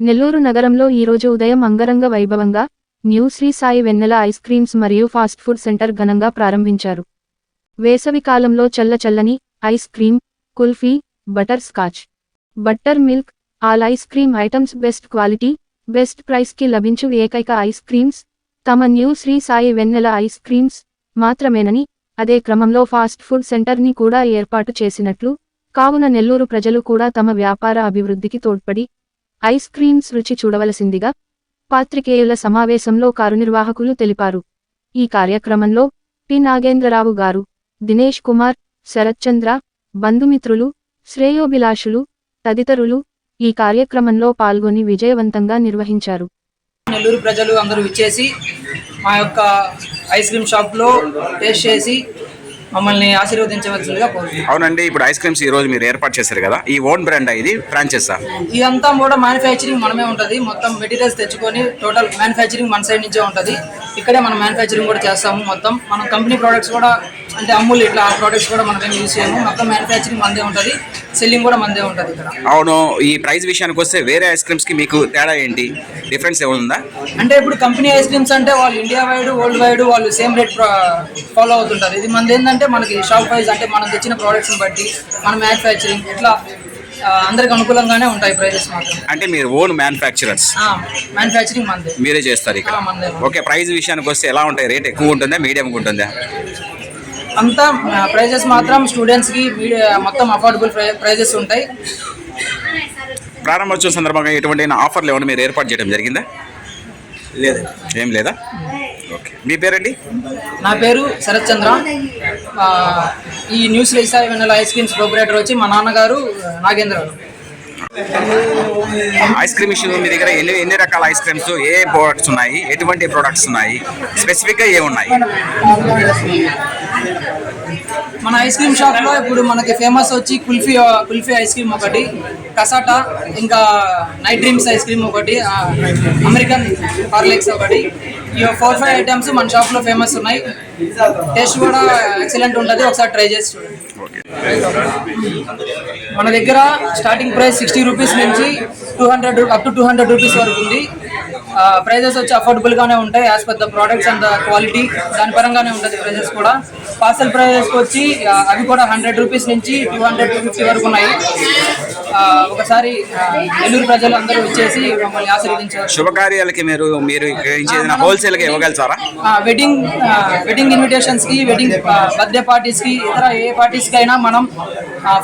నెల్లూరు నగరంలో ఈరోజు ఉదయం అంగరంగ వైభవంగా new Shri Sai Vennela ice creams మరియు ఫాస్ట్ ఫుడ్ సెంటర్ ఘనంగా ప్రారంభించారు. వేసవి కాలంలో చల్ల చల్లని ice cream kulfi butterscotch buttermilk all ice cream items best quality best ప్రైస్కి లభించు ఏకైక ఐస్ క్రీమ్స్. తమ new Shri Sai Vennela ice creams మాత్రమేనని అదే క్రమంలో ఫాస్ట్ ఫుడ్ సెంటర్ని కూడా ఏర్పాటు చేసినట్లు కావున నెల్లూరు ప్రజలు కూడా తమ వ్యాపార అభివృద్ధికి తోడ్పడి ఐస్ క్రీమ్స్ రుచి చూడవలసిందిగా పాత్రికేయుల సమావేశంలో కార్యనిర్వాహకులు తెలిపారు. ఈ కార్యక్రమంలో పి నాగేంద్రరావు గారు దినేష్ కుమార్ శరత్చంద్ర బంధుమిత్రులు శ్రేయోభిలాషులు తదితరులు ఈ కార్యక్రమంలో పాల్గొని విజయవంతంగా నిర్వహించారు. నెల్లూరు ప్రజలు అందరూ ఇచ్చేసి మా యొక్క ఐస్ క్రీమ్ షాప్లో టేస్ట్ చేసి మమ్మల్ని ఆశీర్వదించవలసిందిగా కోరుతున్నాను అవునండి ఇప్పుడు ఐస్ క్రీమ్స్ ఈ రోజు మీరు ఏర్పాటు చేశారు కదా. ఈ ఓన్ బ్రాండ్ ఇది ఫ్రాంచైజా ఇదంతా కూడా మ్యానుఫ్యాక్చరింగ్ మనమే ఉంటుంది. మొత్తం మెటీరియల్స్ తెచ్చుకొని టోటల్ మ్యానుఫ్యాక్చరింగ్ మన సైడ్ నుంచే ఉంటుంది. ఇక్కడే మనం మ్యానుఫ్యాక్చరింగ్ కూడా చేస్తాము మొత్తం. మనం కంపెనీ ప్రోడక్ట్స్ కూడా అంటే అమూల్ ఇట్లా ఆ ప్రోడక్ట్స్ కూడా మనం ఏమి యూజ్ చేయము. మొత్తం మ్యానుఫ్యాక్చరింగ్ మనదే ఉంటుంది. సెల్లింగ్ కూడా మనదే ఉంటుంది ఇక్కడ. అవును ఈ ప్రైస్ విషయానికి వస్తే వేరే ఐస్ క్రీమ్స్కి మీకు తేడా ఏంటి? డిఫరెన్స్ ఏముందా అంటే ఇప్పుడు కంపెనీ ఐస్ క్రీమ్స్ అంటే వాళ్ళు ఇండియా వైడ్ వరల్డ్ వైడ్ వాళ్ళు సేమ్ రేట్ ఫాలో అవుతుంటారు. ఇది మనది ఏంటంటే మనకి షాప్ వైజ్ అంటే మనం తెచ్చిన ప్రోడక్ట్స్ని బట్టి మన మ్యానుఫ్యాక్చరింగ్ ఇట్లా అందరికి అనుకూలంగానే ఉంటాయి ప్రైజెస్ మాత్రం. అంటే మీరు ఓన్ మ్యానుఫ్యాక్చరర్స్ మ్యానుఫ్యాక్చరింగ్ మనదే మీరే చేస్తారు ఇక్కడ. ఓకే ప్రైస్ విషయానికి వస్తే ఎలా ఉంటాయి? రేట్ ఎక్కువ ఉంటుందా? మీడియం ఉంటుందా? అంతా ప్రైజెస్ మాత్రం స్టూడెంట్స్కి మీడియా మొత్తం అఫోర్డబుల్ ప్రైజెస్ ఉంటాయి. ప్రారంభోత్సవం సందర్భంగా ఎటువంటి ఆఫర్లు ఏమైనా మీరు ఏర్పాటు చేయడం జరిగిందా? లేదు. ఏం లేదా? ఓకే. మీ పేరండి? నా పేరు శరత్ చంద్ర. ఆ, ఈ న్యూస్ రైసా వెన్నెల ఐస్ క్రీమ్స్ ప్రొపరేటర్ వచ్చి మా నాన్నగారు నాగేంద్ర గారు. ఐస్ క్రీమ్ ఇష్యూ మీ దగ్గర ఎన్ని ఎన్ని రకాల ఐస్ క్రీమ్స్? ఏ ప్రోడక్ట్స్ ఉన్నాయి? ఎటువంటి ప్రోడక్ట్స్ ఉన్నాయి? స్పెసిఫిక్గా ఏ ఉన్నాయి? మన ఐస్ క్రీమ్ షాప్లో ఇప్పుడు మనకి ఫేమస్ వచ్చి కుల్ఫీ కుల్ఫీ ఐస్ క్రీమ్ ఒకటి కసాటా ఇంకా నైట్ డ్రీమ్స్ ఐస్ క్రీమ్ ఒకటి అమెరికన్ హార్లిక్స్ ఒకటి. ఈ ఫోర్ ఫైవ్ ఐటమ్స్ మన షాప్లో ఫేమస్ ఉన్నాయి. టేస్ట్ కూడా ఎక్సలెంట్ ఉంటుంది. ఒకసారి ట్రై చేసి చూడండి. మన దగ్గర స్టార్టింగ్ ప్రైస్ సిక్స్టీ రూపీస్ నుంచి two hundred up to two hundred rupees వరకు ఉంది. ప్రైజెస్ వచ్చి అఫోర్డబుల్గానే ఉంటాయి as per the products and the quality దాని పరంగానే ఉంటుంది ప్రైజెస్ కూడా. పార్సల్ ప్రైజెస్ వచ్చి అవి కూడా హండ్రెడ్ రూపీస్ నుంచి టూ హండ్రెడ్ టూ ఫిఫ్టీ వరకు ఉన్నాయి. ఒకసారి నెల్లూరు ప్రజలు అందరూ వచ్చేసి మమ్మల్ని ఆశీర్వదించారు. శుభకార్యాలకి మీరు మీరు ఏదైనా హోల్సేల్గా ఇవ్వగలుగుతారా? వెడ్డింగ్ వెడ్డింగ్ ఇన్విటేషన్స్కి వెడ్డింగ్ బర్త్డే పార్టీస్కి ఇతర ఏ పార్టీస్కి అయినా మనం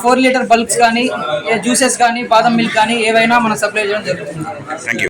ఫోర్ లీటర్ బల్బ్స్ కానీ జ్యూసెస్ కానీ బాదం మిల్క్ కానీ ఏవైనా మనం సప్లై చేయడం జరుగుతుంది.